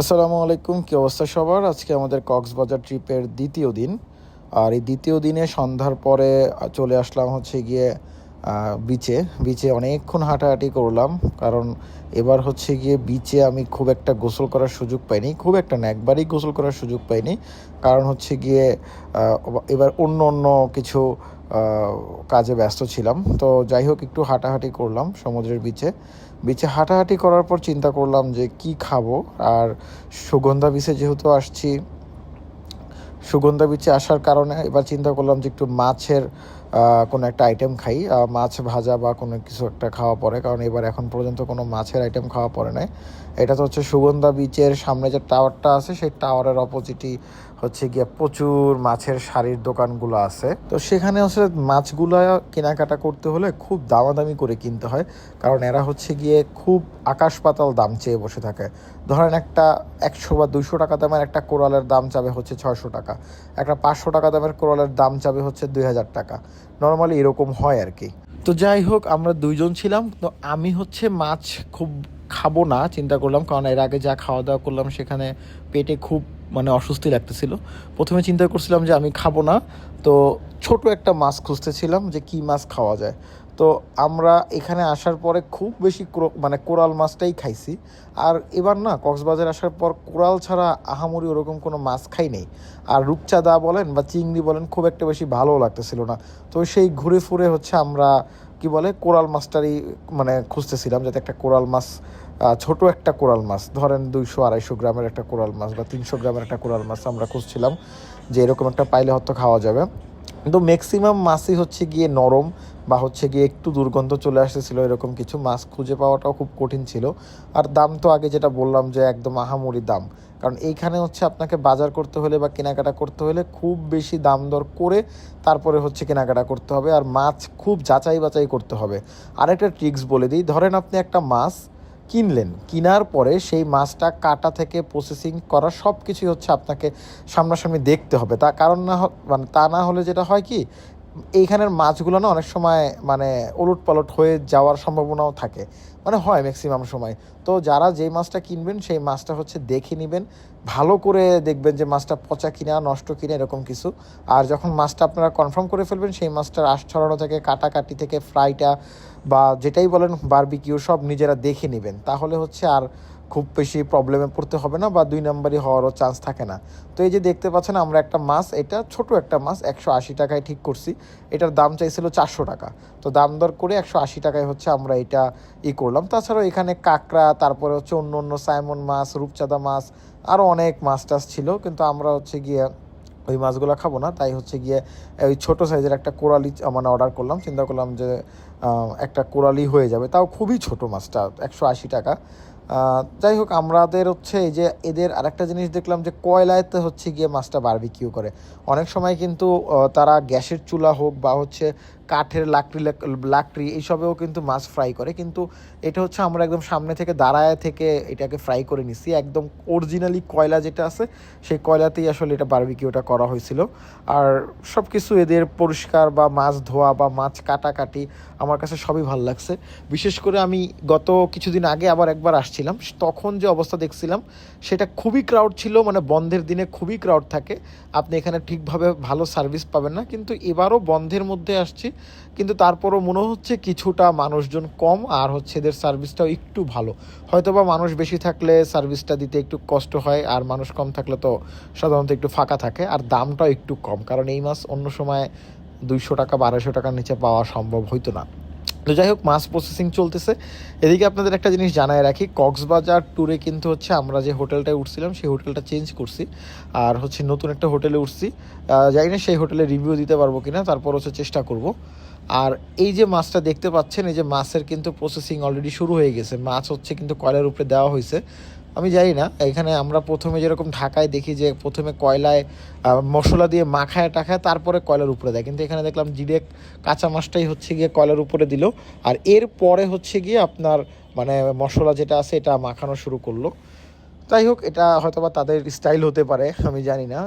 আসসালামু আলাইকুম, কি অবস্থা সবার? আজকে আমাদের কক্সবাজার ট্রিপের দ্বিতীয় দিন। আর এই দ্বিতীয় দিনে সন্ধ্যার পরে চলে আসলাম হচ্ছে গিয়ে বিচে বিচে অনেকক্ষণ হাঁটাহাঁটি করলাম, কারণ এবার হচ্ছে গিয়ে বিচে আমি খুব একটা গোসল করার সুযোগ পাইনি, খুব একটা না, একবারই গোসল করার সুযোগ পাইনি। কারণ হচ্ছে গিয়ে এবার অন্য অন্য কিছু কাজে ব্যস্ত ছিলাম। তো যাই হোক, একটু হাঁটাহাঁটি করলাম সমুদ্রের বিচে বিচে হাঁটাহাঁটি করার পর চিন্তা করলাম যে, কি খাব? আর সুগন্ধা বিচে যেহেতু আসছি, সুগন্ধা বিচে আসার কারণে এবার চিন্তা করলাম যে, একটু মাছের কোনো একটা আইটেম খাই। মাছ ভাজা বা কোনো কিছু একটা খাওয়া পড়ে কারণ এবার এখন পর্যন্ত কোনো মাছের আইটেম খাওয়া পড়ে নাই। এটা তো হচ্ছে সুগন্ধা বিচের সামনে যে টাওয়ারটা আছে, সেই টাওয়ারের অপোজিটই হচ্ছে গিয়ে প্রচুর মাছের শাড়ির দোকানগুলো আছে। তো সেখানে আসলে মাছগুলো কেনাকাটা করতে হলে খুব দামাদামি করে কিনতে হয়, কারণ এরা হচ্ছে গিয়ে খুব আকাশ পাতাল দাম চেয়ে বসে থাকে। ধরেন একটা একশো বা দুইশো টাকা দামের একটা কোরালের দাম চাবে হচ্ছে ছয়শো টাকা, একটা পাঁচশো টাকা দামের কোরালের দাম চাবে হচ্ছে দুই হাজার টাকা। নর্মালি এরকম হয় আর কি। তো যাই হোক, আমরা দুইজন ছিলাম। তো আমি হচ্ছে মাছ খুব খাব না, চিন্তা করলাম, কারণ এর আগে যা খাওয়া দাওয়া করলাম সেখানে পেটে খুব মানে অস্বস্তি লাগতেছিল। প্রথমে চিন্তা করছিলাম যে আমি খাব না। তো ছোট একটা মাছ খুঁজতেছিলাম যে কি মাছ খাওয়া যায়। তো আমরা এখানে আসার পরে খুব বেশি মানে কোরাল মাছটাই খাইছি। আর এবার না, কক্সবাজার আসার পর কোরাল ছাড়া আহামরি ওরকম কোনো মাছ খাই নেই। আর রূপচাঁদা বলেন বা চিংড়ি বলেন খুব একটা বেশি ভালো লাগতেছিল না। তো সেই ঘুরে ফুরে হচ্ছে আমরা, কি বলে, কোরাল মাছটারই মানে খুঁজতেছিলাম যাতে একটা কোরাল মাছ ছোট একটা কোরাল মাছ, ধরেন দুইশো আড়াইশো গ্রামের একটা কোরাল মাছ বা তিনশো গ্রামের একটা কোরাল মাছ আমরা খুঁজছিলাম যে এরকম একটা পাইলে হয়তো খাওয়া যাবে। কিন্তু ম্যাক্সিমাম মাছই হচ্ছে গিয়ে নরম বা হচ্ছে গিয়ে একটু দুর্গন্ধ চলে আসতেছিল এরকম কিছু। মাছ খুঁজে পাওয়াটাও খুব কঠিন ছিল। আর দাম তো আগে যেটা বললাম যে একদম আহামরি দাম। কারণ এইখানে হচ্ছে আপনাকে বাজার করতে হলে বা কেনাকাটা করতে হলে খুব বেশি দাম দর করে তারপরে হচ্ছে কেনাকাটা করতে হবে। আর মাছ খুব যাচাই বাছাই করতে হবে। আরেকটা ট্রিক্স বলে দিই। ধরেন আপনি একটা মাছ কিনলেন। কিনার পরে সেই মাছটা কাটা থেকে প্রসেসিং করা সব কিছুই হচ্ছে আপনাকে সামনাসামনি দেখতে হবে। তা কারণ না মানে তা না হলে যেটা হয় কি এইখানের মাছগুলো না অনেক সময় মানে ওলট পালট হয়ে যাওয়ার সম্ভাবনাও থাকে। মানে হয় ম্যাক্সিমাম সময়। তো যারা যেই মাছটা কিনবেন, সেই মাছটা হচ্ছে দেখে নেবেন। ভালো করে দেখবেন যে মাছটা পচা কিনা, নষ্ট কিনা, এরকম কিছু। আর যখন মাছটা আপনারা কনফার্ম করে ফেলবেন, সেই মাছটার আশ ছড়ানো থেকে, কাটাকাটি থেকে ফ্রাইটা বা যেটাই বলেন বারবিকিউ সব নিজেরা দেখে নেবেন। তাহলে হচ্ছে আর খুব বেশি প্রবলেমে পড়তে হবে না বা দুই নাম্বারই হওয়ারও চান্স থাকে না। তো এই যে দেখতে পাচ্ছেন আমরা একটা মাছ, এটা ছোট একটা মাছ, একশো আশি টাকায় ঠিক করছি। এটার দাম চাইছিল চারশো টাকা। তো দাম দর করে একশো আশি টাকায় হচ্ছে আমরা এটা ই করলাম। তাছাড়াও এখানে কাঁকড়া, তারপরে হচ্ছে অন্য অন্য সাইমন মাছ, রূপচাঁদা মাছ আরও অনেক মাছ টাছ ছিল। কিন্তু আমরা হচ্ছে গিয়ে ওই মাছগুলো খাব না। তাই হচ্ছে গিয়ে ওই ছোটো সাইজের একটা কোরালি মানে অর্ডার করলাম। চিন্তা করলাম যে একটা কোরালি হয়ে যাবে। তাও খুবই ছোট মাছটা, একশো আশি টাকা। যাই হোক আমাদের হচ্ছে এই যে এদের আরেকটা জিনিস দেখলাম যে কয়লাতে হচ্ছে গিয়ে মাছটা বারবিকিউ করে। অনেক সময় কিন্তু তারা গ্যাসের চুলা হোক বা হচ্ছে কাঠের লাকড়ি, লাক- লাকড়ি, এইসবেও কিন্তু মাছ ফ্রাই করে। কিন্তু এটা হচ্ছে আমরা একদম সামনে থেকে দাঁড়ায় থেকে এটাকে ফ্রাই করে নিছি। একদম অরিজিনালি কয়লা যেটা আছে, সেই কয়লাতেই আসলে এটা বারবিকিউটা করা হয়েছিল। আর সব কিছু এদের পরিষ্কার বা মাছ ধোয়া বা মাছ কাটাকাটি আমার কাছে সবই ভালো লাগছে। বিশেষ করে আমি গত কিছুদিন আগে আবার একবার আসছিলাম তখন যে অবস্থা দেখছিলাম, সেটা খুবই ক্রাউড ছিল মানে বন্ধের দিনে খুবই ক্রাউড থাকে। আপনি এখানে ঠিকভাবে ভালো সার্ভিস পাবেন না, কিন্তু এবারও বন্ধের মধ্যে আসছি। কিন্তু তারপরও মনে হচ্ছে কিছুটা মানুষজন কম, আর হচ্ছে এদের সার্ভিসটাও একটু ভালো। হয়তোবা মানুষ বেশি থাকলে সার্ভিসটা দিতে একটু কষ্ট হয়, আর মানুষ কম থাকলে তো সাধারণত একটু ফাঁকা থাকে, আর দামটাও একটু কম। কারণ এই মাছ অন্য সময় দুইশো টাকা বা আড়াইশো টাকার নিচে পাওয়া সম্ভব হইতো না। তো যাই হোক, মাছ প্রসেসিং চলতেছে। এদিকে আপনাদের একটা জিনিস জানায় রাখি, কক্সবাজার ট্যুরে কিন্তু হচ্ছে আমরা যে হোটেলটায় উঠছিলাম, সেই হোটেলটা চেঞ্জ করছি। আর হচ্ছে নতুন একটা হোটেলে উঠছি। যাই না সেই হোটেলে রিভিউ দিতে পারব কিনা, তারপর হচ্ছে চেষ্টা করব। আর এই যে মাছটা দেখতে পাচ্ছেন, এই যে মাছের কিন্তু প্রসেসিং অলরেডি শুরু হয়ে গেছে। মাছ হচ্ছে কিন্তু কয়লার উপরে দেওয়া হয়েছে। আমি জানি না। এখানে আমরা প্রথমে যেরকম ঢাকায় দেখি যে প্রথমে কয়লায় মশলা দিয়ে মাখায় টাখায়, তারপরে কয়লার উপরে দেয়। কিন্তু এখানে দেখলাম ডিরেক্ট কাঁচা মাছটাই হচ্ছে গিয়ে কয়লার উপরে দিল। আর এর পরে হচ্ছে গিয়ে আপনার মানে মশলা যেটা আছে এটা মাখানো শুরু করল। যাই হোক, এটা হয়তো বা তাদের স্টাইল হতে পারে, আমি জানি না।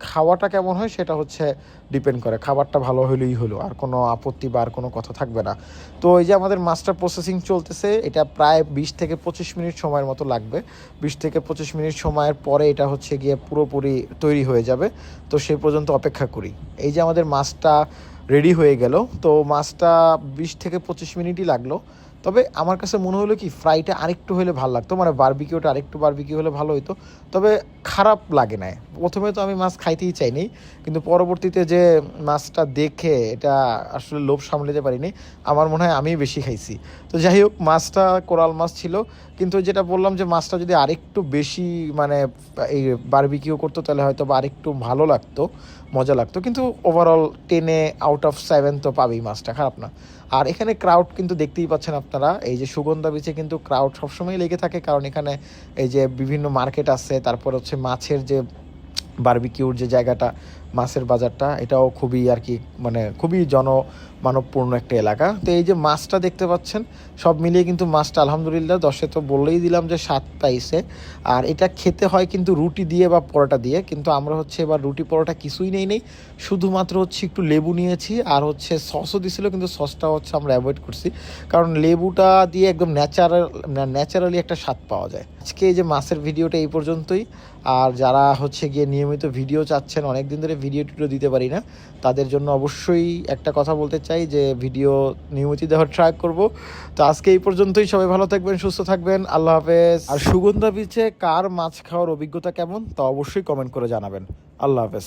খাওয়াটা কেমন হয় সেটা হচ্ছে ডিপেন্ড করে। খাবারটা ভালো হলেই হলো, আর কোনো আপত্তি বা আর কোনো কথা থাকবে না। তো এই যে আমাদের মাস্টার প্রসেসিং চলতেছে, এটা প্রায় বিশ থেকে পঁচিশ মিনিট সময়ের মতো লাগবে। বিশ থেকে পঁচিশ মিনিট সময়ের পরে এটা হচ্ছে গিয়ে পুরোপুরি তৈরি হয়ে যাবে। তো সেই পর্যন্ত অপেক্ষা করি। এই যে আমাদের মাছটা রেডি হয়ে গেল, তো মাছটা বিশ থেকে পঁচিশ মিনিটই লাগল। তবে আমার কাছে মনে হলো কি ফ্রাইটা আরেকটু হলে ভালো লাগতো মানে বারবিকিউটা আরেকটু বারবিকিউ হলে ভালো হতো তবে খারাপ লাগে না প্রথমে তো আমি মাছ খাইতেই চাইনি, কিন্তু পরবর্তীতে যে মাছটা দেখে এটা আসলে লোভ সামলাতে পারিনি, আমার মনে হয় আমি বেশি খাইছি। তো যাই হোক, মাছটা কোরাল মাছ ছিল, কিন্তু যেটা বললাম যে মাছটা যদি আরেকটু বেশি মানে এই বারবিকিউ করতো, তাহলে হয়তো বা আরেকটু ভালো লাগতো, মজা লাগতো, কিন্তু ওভারঅল টেনে আউট অফ সেভেন তো পাবেই মাছটা, খারাপ না। আর এখানে ক্রাউড কিন্তু দেখতেই পাচ্ছেন আপনারা এই যে সুগন্ধা বিচে কিন্তু ক্রাউড সবসময় লেগে থাকে, কারণ এখানে এই যে বিভিন্ন মার্কেট আছে, তারপর হচ্ছে মাছের যে বার্বিকিউর যে জায়গাটা, মাছের বাজারটা, এটাও খুবই আর কি মানে খুবই জনমানবপূর্ণ একটা এলাকা। তো এই যে মাছটা দেখতে পাচ্ছেন, সব মিলিয়ে কিন্তু মাছটা আলহামদুলিল্লাহ দশে তো বললেই দিলাম যে সাত পাইছে আর এটা খেতে হয় কিন্তু রুটি দিয়ে বা পরোটা দিয়ে, কিন্তু আমরা হচ্ছে এবার রুটি পরোটা কিছুই নেই নেই। শুধুমাত্র হচ্ছে একটু লেবু নিয়েছি আর হচ্ছে সসও দিছিল, কিন্তু সসটা হচ্ছে আমরা অ্যাভয়েড করছি। কারণ লেবুটা দিয়ে একদম ন্যাচারাল ন্যাচারালি একটা স্বাদ পাওয়া যায়। আজকে এই যে মাছের ভিডিওটা এই পর্যন্তই। আর যারা হচ্ছে গিয়ে নিয়মিত ভিডিও চাচ্ছেন অনেক দিন ধরে ভিডিও টিডিও দিতে পারি না, তাদের জন্য অবশ্যই একটা কথা বলতে চাই যে ভিডিও নিয়মিত দেওয়ার ট্রাই করব। তো আজকে এই পর্যন্তই, সবাই ভালো থাকবেন, সুস্থ থাকবেন, আল্লাহ হাফেজ। আর সুগন্ধা বিচে কার মাছ খাওয়ার অভিজ্ঞতা কেমন, তা অবশ্যই কমেন্ট করে জানাবেন। আল্লাহ হাফেজ।